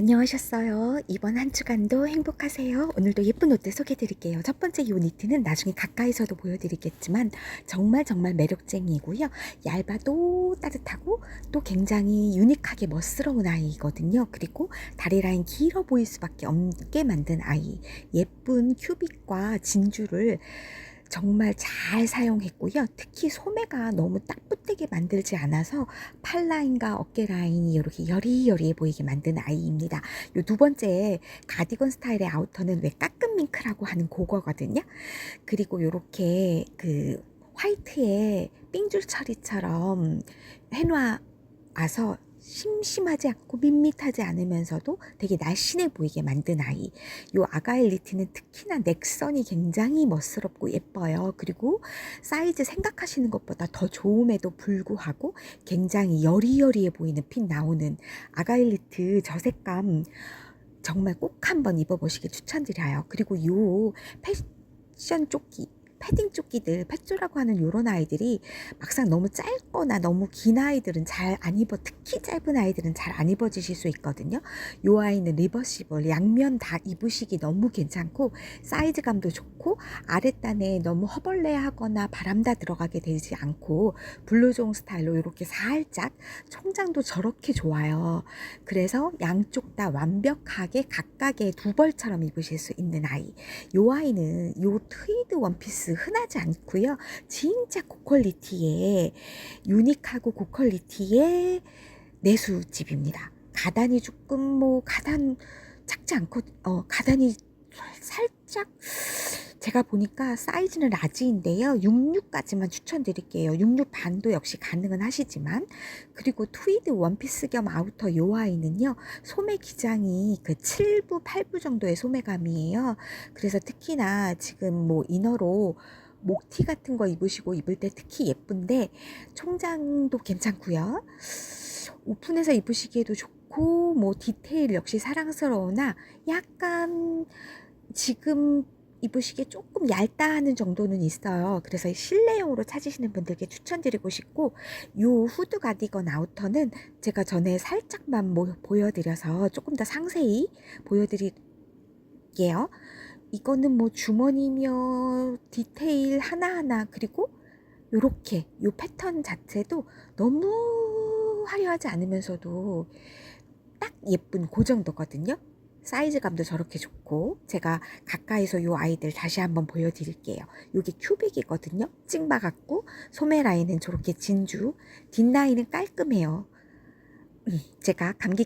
안녕하셨어요. 이번 한 주간도 행복하세요. 오늘도 예쁜 옷들 소개해 드릴게요. 첫 번째 이 니트는 나중에 가까이서도 보여드리겠지만 정말 정말 매력쟁이고요. 얇아도 따뜻하고 또 굉장히 유니크하게 멋스러운 아이거든요. 그리고 다리 라인 길어 보일 수밖에 없게 만든 아이. 예쁜 큐빅과 진주를 정말 잘 사용했고요. 특히 소매가 너무 딱붙게 만들지 않아서 팔 라인과 어깨 라인이 이렇게 여리여리해 보이게 만든 아이입니다. 요 두 번째 가디건 스타일의 아우터는 왜 까끔 밍크라고 하는 그거거든요. 그리고 요렇게 그 화이트에 삥줄 처리처럼 해놔서 심심하지 않고 밋밋하지 않으면서도 되게 날씬해 보이게 만든 아이. 요 아가일 니트는 특히나 넥선이 굉장히 멋스럽고 예뻐요. 그리고 사이즈 생각하시는 것보다 더 좋음에도 불구하고 굉장히 여리여리해 보이는 핏 나오는 아가일 니트 저 색감 정말 꼭 한번 입어보시길 추천드려요. 그리고 요 패션 조끼 패딩 조끼들, 펫조라고 하는 요런 아이들이 막상 너무 짧거나 너무 긴 아이들은 잘 안 입어, 특히 짧은 아이들은 잘 안 입어지실 수 있거든요. 요 아이는 리버시블, 양면 다 입으시기 너무 괜찮고, 사이즈감도 좋고, 아랫단에 너무 허벌레 하거나 바람다 들어가게 되지 않고, 블루종 스타일로 이렇게 살짝, 총장도 저렇게 좋아요. 그래서 양쪽 다 완벽하게 각각의 두 벌처럼 입으실 수 있는 아이. 요 아이는 요 트위드 원피스 흔하지 않고요. 진짜 고퀄리티의 유니크하고 고퀄리티의 내수집입니다. 가단이 조금 뭐 가단 작지 않고 어 가단이 살짝 제가 보니까 사이즈는 라지인데요. 66까지만 추천드릴게요. 66 반도 역시 가능은 하시지만 그리고 트위드 원피스 겸 아우터 요 아이는요. 소매 기장이 그 7부, 8부 정도의 소매감이에요. 그래서 특히나 지금 뭐 이너로 목티 같은 거 입으시고 입을 때 특히 예쁜데 총장도 괜찮고요. 오픈해서 입으시기에도 좋고 뭐 디테일 역시 사랑스러우나 약간 지금 입으시기에 조금 얇다 하는 정도는 있어요. 그래서 실내용으로 찾으시는 분들께 추천드리고 싶고 요 후드 가디건 아우터는 제가 전에 살짝만 뭐 보여드려서 조금 더 상세히 보여드릴게요. 이거는 뭐 주머니며 디테일 하나하나 그리고 요렇게 요 패턴 자체도 너무 화려하지 않으면서도 딱 예쁜 그 정도거든요. 사이즈감도 저렇게 좋고 제가 가까이서 요 아이들 다시 한번 보여드릴게요. 요게 큐빅이거든요. 찡바 같고 소매 라인은 저렇게 진주, 뒷 라인은 깔끔해요. 음, 제가 감기